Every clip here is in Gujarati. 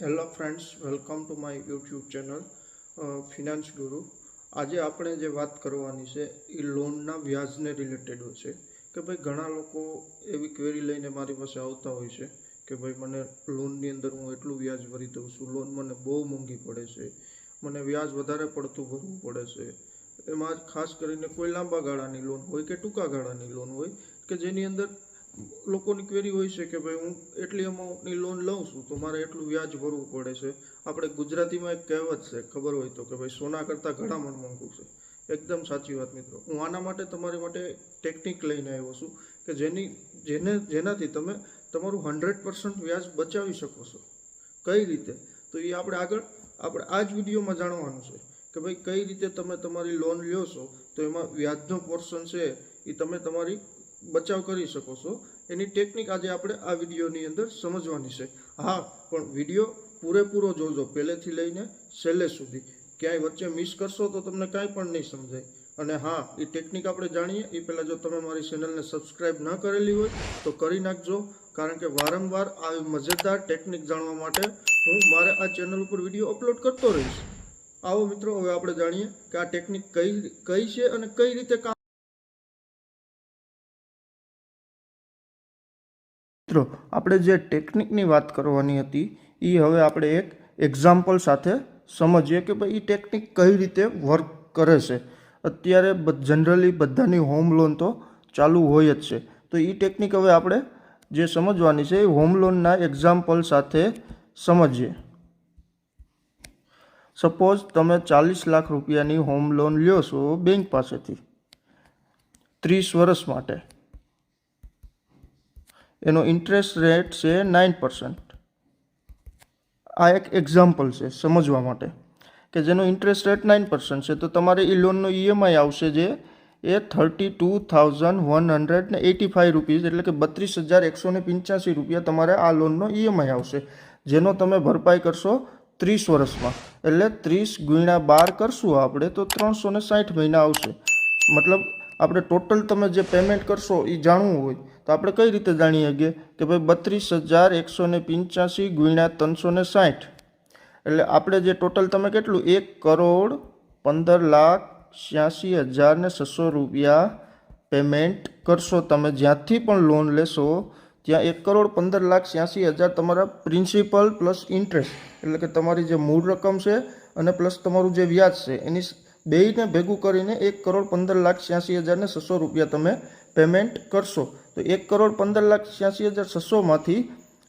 Hello friends welcome to my YouTube channel Finance Guru આજે આપણે જે વાત કરવાની છે, એ લોનના વ્યાજને રિલેટેડ છે. કે ભાઈ ઘણા લોકો એવી ક્વેરી લઈને મારી પાસે આવતા હોય છે કે ભાઈ મને લોનની અંદર હું એટલું વ્યાજ ભરી દઉં છું લોન મને બહુ મોંઘી પડે છે, મને વ્યાજ વધારે પડતું ભરવું પડે છે. એમાં ખાસ કરીને કોઈ લાંબા ગાળાની લોન હોય કે ટૂંકા ગાળાની લોન હોય કે જેની અંદર લોકોની ક્વેરી હોય છે કે ભાઈ હું એટલી અમાઉન્ટની લોન લઉં છું, તો મારે એટલું વ્યાજ ભરવું પડે છે. આપણે ગુજરાતીમાં એક કહેવત છે, ખબર હોય તો કે ભાઈ સોના કરતાં ઘડામણ મોંઘું છે. એકદમ સાચી વાત મિત્રો. હું આના માટે તમારી માટે ટેકનિક લઈને આવ્યો છું કે જેની, જેને, જેનાથી તમે તમારું હંડ્રેડ પર્સન્ટ વ્યાજ બચાવી શકો છો. કઈ રીતે? તો એ આપણે આગળ, આપણે આ જ વિડીયોમાં જાણવાનું છે કે ભાઈ કઈ રીતે તમે તમારી લોન લ્યો છો, તો એમાં વ્યાજનો પોર્શન છે એ તમે તમારી બચાવ કરી શકો છો. એની ટેકનિક આજે આપણે આ વિડીયોની અંદર સમજવાની છે. હા, પણ વીડિયો પૂરેપૂરો જોજો પહેલેથી લઈને છેલ્લે સુધી. ક્યાંય વચ્ચે મિસ કરશો તો તમને કાંઈ પણ નહીં સમજાય. અને હા, એ ટેકનિક આપણે જાણીએ. એ પહેલાં જો તમે મારી ચેનલને સબસ્ક્રાઈબ ન કરેલી હોય, તો કરી નાખજો. કારણ કે વારંવાર આવી મજેદાર ટેકનિક જાણવા માટે હું મારે આ ચેનલ ઉપર વીડિયો અપલોડ કરતો રહીશ. આવો મિત્રો, હવે આપણે જાણીએ કે આ ટેકનિક કઈ કઈ છે અને કઈ રીતે કામ મિત્રો, આપણે જે ટેકનિકની વાત કરવાની હતી એ હવે આપણે એક એક્ઝામ્પલ સાથે સમજીએ કે ભાઈ એ ટેકનિક કઈ રીતે વર્ક કરે છે. અત્યારે જનરલી બધાની હોમ લોન તો ચાલુ હોય જ છે. તો એ ટેકનિક હવે આપણે જે સમજવાની છે એ હોમ લોનના એક્ઝામ્પલ સાથે સમજીએ. સપોઝ તમે ચાલીસ લાખ રૂપિયાની હોમ લોન લ્યો છો બેંક પાસેથી, ત્રીસ વર્ષ માટે. એનો ઇન્ટરેસ્ટ રેટ છે નાઇન પર્સન્ટ આ એક એક્ઝામ્પલ છે સમજવા માટે કે જેનો ઇન્ટરેસ્ટ રેટ નાઇન પર્સન્ટ છે, તો તમારે એ લોનનો ઈએમઆઈ આવશે જે એ thirty two thousand one hundred ને એટી ફાઇવ રૂપીઝ એટલે કે બત્રીસ હજાર એકસો ને પંચ્યાસી રૂપિયા તમારે આ લોનનો ઈએમઆઈ આવશે, જેનો તમે ભરપાઈ કરશો ત્રીસ વર્ષમાં. એટલે ત્રીસ ગુણ્યા બાર કરશું આપણે તો ત્રણસો ને સાઠ મહિના આવશે. મતલબ આપણે ટોટલ તમે જે પેમેન્ટ કરશો એ જાણવું હોય. તો આપણે કઈ રીતે જાણી શકીએ કે ભાઈ બત્રીસ હજાર એકસો ને પંચ્યાસી ગુણ્યા ત્રણસો ને સાઠ. એટલે આપણે જે ટોટલ તમે કેટલું? એક કરોડ પંદર લાખ છ્યાસી હજાર ને છસો રૂપિયા પેમેન્ટ કરશો તમે. જ્યાંથી પણ લોન લેશો, ત્યાં એક કરોડ પંદર લાખ છ્યાસી હજાર તમારા પ્રિન્સિપલ પ્લસ ઇન્ટરેસ્ટ, એટલે કે તમારી જે મૂળ રકમ છે અને પ્લસ તમારું જે વ્યાજ છે, એની બેયને ભેગું કરીને એક કરોડ પંદર લાખ છ્યાસી હજાર ને છસો રૂપિયા તમે પેમેન્ટ કરશો, તો એક કરોડ પંદર લાખ છ્યાસી હજાર છસોમાંથી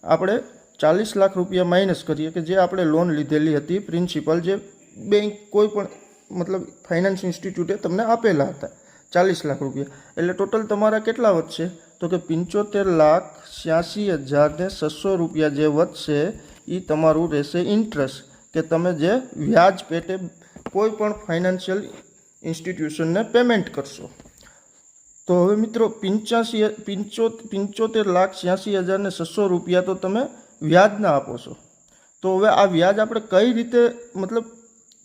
આપણે ચાલીસ લાખ રૂપિયા માઇનસ કરીએ કે જે આપણે લોન લીધેલી હતી પ્રિન્સિપલ જે બેંક કોઈ પણ મતલબ ફાઇનાન્સ ઇન્સ્ટિટ્યૂટે તમને આપેલા હતા, ચાલીસ લાખ રૂપિયા. એટલે ટોટલ તમારા કેટલા વધશે? તો કે પંચોતેર લાખ છ્યાસી હજાર ને છસો રૂપિયા જે વધશે એ તમારું રહેશે ઇન્ટરેસ્ટ કે તમે જે વ્યાજ પેટે કોઈ પણ ફાઇનાન્શિયલ ઇન્સ્ટિટ્યુશનને પેમેન્ટ કરશો. તો હવે મિત્રો પંચ્યાસી પિંચો, પંચોતેર લાખ છ્યાસી હજાર ને છસો રૂપિયા તો તમે વ્યાજના આપો છો. તો હવે આ વ્યાજ આપણે કઈ રીતે, મતલબ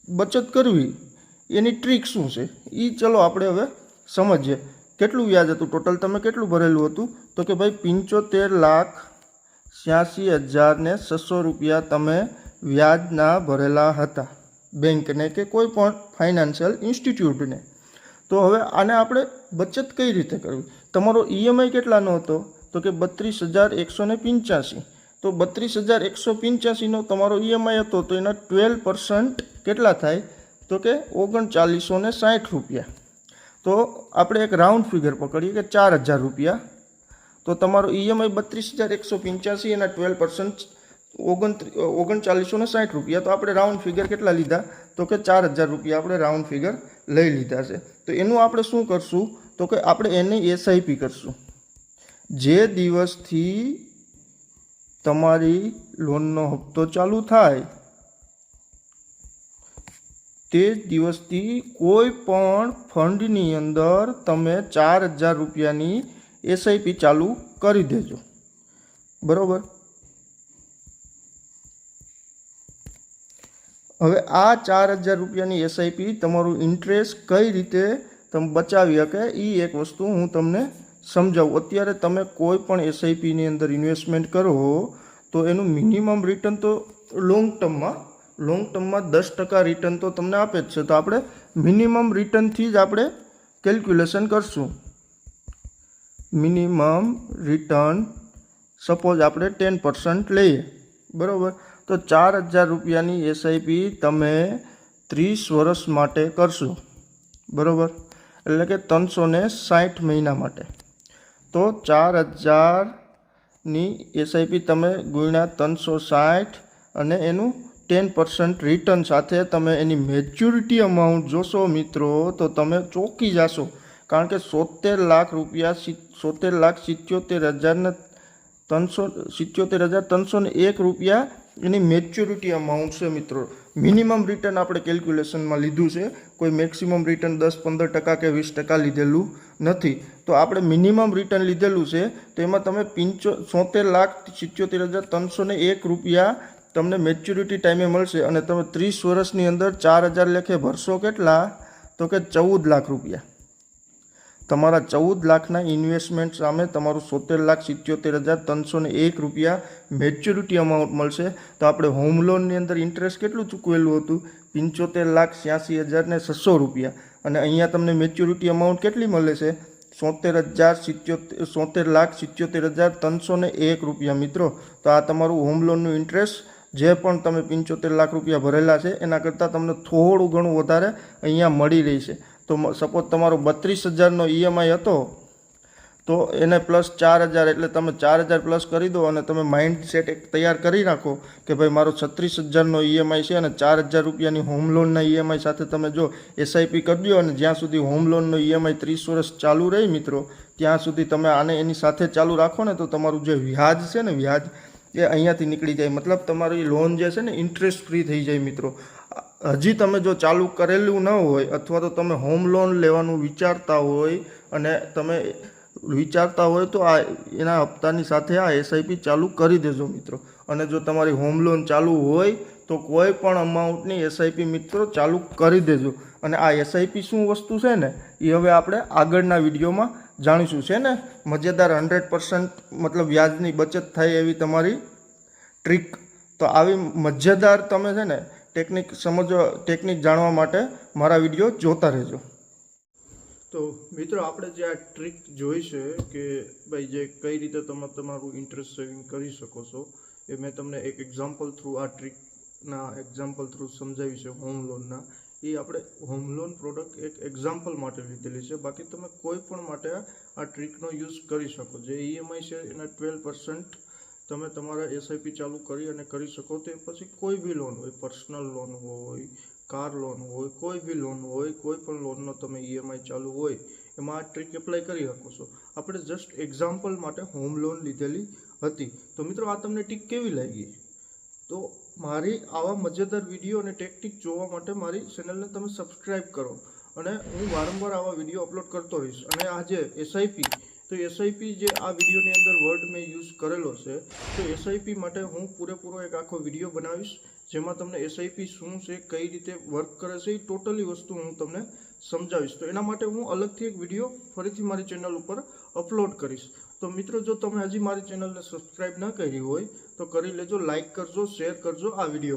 બચત કરવી, એની ટ્રીક શું છે? એ ચલો આપણે હવે સમજીએ. કેટલું વ્યાજ હતું? ટોટલ તમે કેટલું ભરેલું હતું? તો કે ભાઈ પંચોતેર લાખ છ્યાસી હજાર ને છસો રૂપિયા તમે વ્યાજના ભરેલા હતા. બેંકને કે કોઈ પણ ફાઇનાન્શિયલ ઇન્સ્ટિટ્યૂટને. તો હવે આને આપણે બચત કઈ રીતે કરવી? તમારો ઈએમઆઈ કેટલાનો હતો? તો કે બત્રીસ હજાર એકસો ને પંચ્યાસી. તો બત્રીસ હજાર એકસો પંચ્યાસીનો તમારો ઈએમઆઈ હતો, તો એના ટ્વેલ્વ પર્સન્ટ કેટલા થાય? તો કે ઓગણચાલીસો ને સાઠ રૂપિયા. તો આપણે એક રાઉન્ડ ફિગર પકડીએ કે ચાર હજાર રૂપિયા. તો તમારો ઈએમઆઈ બત્રીસ હજાર એકસો પંચ્યાસી, એના ટ્વેલ્વ પર્સન્ટ ઓગણ ઓગણચાલીસો ને સાઠ રૂપિયા. તો આપણે રાઉન્ડ ફિગર કેટલા લીધા? તો કે ચાર હજાર રૂપિયા આપણે રાઉન્ડ ફિગર લઈ લીધા છે. તો એનું આપણે શું કરશું? તો કે આપણે એને એસઆઈપી કરશું. જે દિવસથી તમારી લોનનો હપ્તો ચાલુ થાય, તે દિવસથી કોઈ પણ ફંડની અંદર તમે ચાર હજાર રૂપિયાની એસઆઈપી ચાલુ કરી દેજો. બરાબર? હવે આ ચાર હજાર રૂપિયાની એસઆઈપી તમારું ઇન્ટરેસ્ટ કઈ રીતે તમે બચાવી શકે એ એક વસ્તુ હું તમને સમજાવું. અત્યારે તમે કોઈ પણ એસઆઈપીની અંદર ઇન્વેસ્ટમેન્ટ કરો તો એનું મિનિમમ રિટર્ન તો લોંગ ટર્મમાં લોંગ ટર્મમાં દસ ટકા રિટર્ન તો તમને આપે જ છે. તો આપણે મિનિમમ રિટર્નથી જ આપણે કેલ્ક્યુલેશન કરશું. મિનિમમ રિટર્ન સપોઝ આપણે ટેન પર્સન્ટ લઈએ, બરાબર? તો ચાર હજાર રૂપિયાની એસઆઈપી તમે ત્રીસ વર્ષ માટે કરશો. બરાબર? એટલે કે ત્રણસો ને સાઠ મહિના માટે. તો ચાર હજારની એસઆઈપી તમે ગુણ્યા ત્રણસો સાઠ અને એનું ટેન પર્સન્ટ રિટર્ન સાથે તમે એની મેચ્યોરિટી અમાઉન્ટ જોશો મિત્રો, તો તમે ચોંકી જશો. કારણ કે સોતેર લાખ રૂપિયા સોતેર લાખ સિત્યોતેર હજારને ત્રણસો, સિત્યોતેર હજાર ત્રણસો એક રૂપિયા એની મેચ્યોરિટી અમાઉન્ટ છે મિત્રો. મિનિમમ રિટર્ન આપણે કેલ્ક્યુલેશનમાં લીધું છે. કોઈ મેક્સિમમ રિટર્ન દસ પંદર ટકા કે વીસ ટકા લીધેલું નથી. તો આપણે મિનિમમ રિટર્ન લીધેલું છે, તો એમાં તમે પિંચો સોતેર લાખ સિત્યોતેર હજાર ત્રણસો એક રૂપિયા તમને મેચ્યોરિટી ટાઈમે મળશે અને તમે ત્રીસ વર્ષની અંદર ચાર હજાર લેખે ભરશો કેટલા? તો કે ચૌદ લાખ રૂપિયા. તમારા ચૌદ લાખના ઇન્વેસ્ટમેન્ટ સામે તમારું સોતેર લાખ સિત્યોતેર હજાર ત્રણસો ને એક રૂપિયા મેચ્યોરિટી અમાઉન્ટ મળશે. તો આપણે હોમ લોનની અંદર ઇન્ટરેસ્ટ કેટલું ચૂકવેલું હતું? પંચોતેર લાખ છ્યાસી હજાર ને છસો રૂપિયા. અને અહીંયા તમને મેચ્યોરિટી અમાઉન્ટ કેટલી મળે છે? સોતેર હજાર સિત્યોતેર, સોતેર લાખ સિત્યોતેર હજાર ત્રણસો ને એક રૂપિયા મિત્રો. તો આ તમારું હોમ લોનનું ઇન્ટરેસ્ટ જે પણ તમે પંચોતેર લાખ રૂપિયા ભરેલા છે, એના કરતાં તમને થોડું ઘણું વધારે અહીંયા મળી રહી છે. તો સપોઝ તમારો બત્રીસ હજારનો ઈએમઆઈ હતો, તો એને પ્લસ ચાર હજાર એટલે તમે ચાર હજાર પ્લસ કરી દો અને તમે માઇન્ડ સેટ એક તૈયાર કરી રાખો કે ભાઈ મારો છત્રીસ હજારનો ઈએમઆઈ છે અને ચાર હજાર રૂપિયાની હોમ લોનના ઈએમઆઈ સાથે તમે જો એસઆઈપી કરી અને જ્યાં સુધી હોમ લોનનો ઈએમઆઈ ત્રીસ વર્ષ ચાલુ રહી મિત્રો, ત્યાં સુધી તમે આને એની સાથે ચાલુ રાખો ને તો તમારું જે વ્યાજ છે ને વ્યાજ એ અહીંયાથી નીકળી જાય. મતલબ તમારી લોન જે છે ને ઇન્ટરેસ્ટ ફ્રી થઈ જાય મિત્રો. હજી તમે જો ચાલુ કરેલું ન હોય અથવા તો તમે હોમ લોન લેવાનું વિચારતા હોય અને તમે વિચારતા હોય તો આ એના હપ્તાની સાથે આ એસઆઈપી ચાલુ કરી દેજો મિત્રો. અને જો તમારી હોમ લોન ચાલુ હોય તો કોઈ પણ અમાઉન્ટની એસઆઈપી મિત્રો ચાલુ કરી દેજો. અને આ એસઆઈપી શું વસ્તુ છે ને, એ હવે આપણે આગળના વિડીયોમાં જાણીશું. છે ને? મજેદાર હંડ્રેડ પર્સન્ટ મતલબ વ્યાજની બચત થાય એવી તમારી ટ્રીક. તો આવી મજેદાર તમે છે ને ટેકનિક સમજવા, ટેકનિક જાણવા માટે મારા વીડિયો જોતા રહેજો. તો મિત્રો, આપણે જે આ ટ્રીક જોઈ છે કે ભાઈ જે કઈ રીતે તમે તમારું ઇન્ટરેસ્ટ સેવિંગ કરી શકો છો, એ મેં તમને એક એક્ઝામ્પલ થ્રુ આ ટ્રીકના એક્ઝામ્પલ થ્રુ સમજાવી છે હોમ લોનના એ આપણે હોમ લોન પ્રોડક્ટ એક એક્ઝામ્પલ માટે લીધેલી છે. બાકી તમે કોઈ પણ માટે આ ટ્રીકનો યુઝ કરી શકો. જે ઈએમઆઈ છે, એના ટ્વેલ્વ પર્સન્ટ તમે તમારા એસઆઈપી ચાલુ કરી અને કરી શકો તે પછી કોઈ બી લોન હોય પર્સનલ લોન હોય કાર લોન હોય, કોઈ બી લોન હોય, કોઈ પણ લોનનો તમે ઈએમઆઈ ચાલુ હોય, એમાં આ ટ્રીક એપ્લાય કરી શકો છો. આપણે જસ્ટ એક્ઝામ્પલ માટે હોમ લોન લીધેલી હતી. તો મિત્રો આ તમને ટીક કેવી લાગી? તો મારી આવા મજેદાર વીડિયો અને ટેકનિક જોવા માટે મારી ચેનલને તમે સબસ્ક્રાઈબ કરો. અને હું વારંવાર આવા વીડિયો અપલોડ કરતો રહીશ. અને આજે એસઆઈપી તો એસઆઈપી જે આ વિડીયોની અંદર વર્ડ મેં યુઝ કરેલો છે, તો એસઆઈપી માટે હું પૂરેપૂરો એક આખો વીડિયો બનાવીશ, જેમાં તમને એસઆઈપી શું છે, કઈ રીતે વર્ક કરે છે, એ ટોટલી વસ્તુ હું તમને સમજાવીશ. તો એના માટે હું અલગથી એક વીડિયો ફરીથી મારી ચેનલ ઉપર અપલોડ કરીશ. તો મિત્રો, જો તમે હજી મારી ચેનલને સબસ્ક્રાઈબ ન કરી હોય, તો કરી લેજો લાઇક કરજો શેર કરજો આ વીડિયો.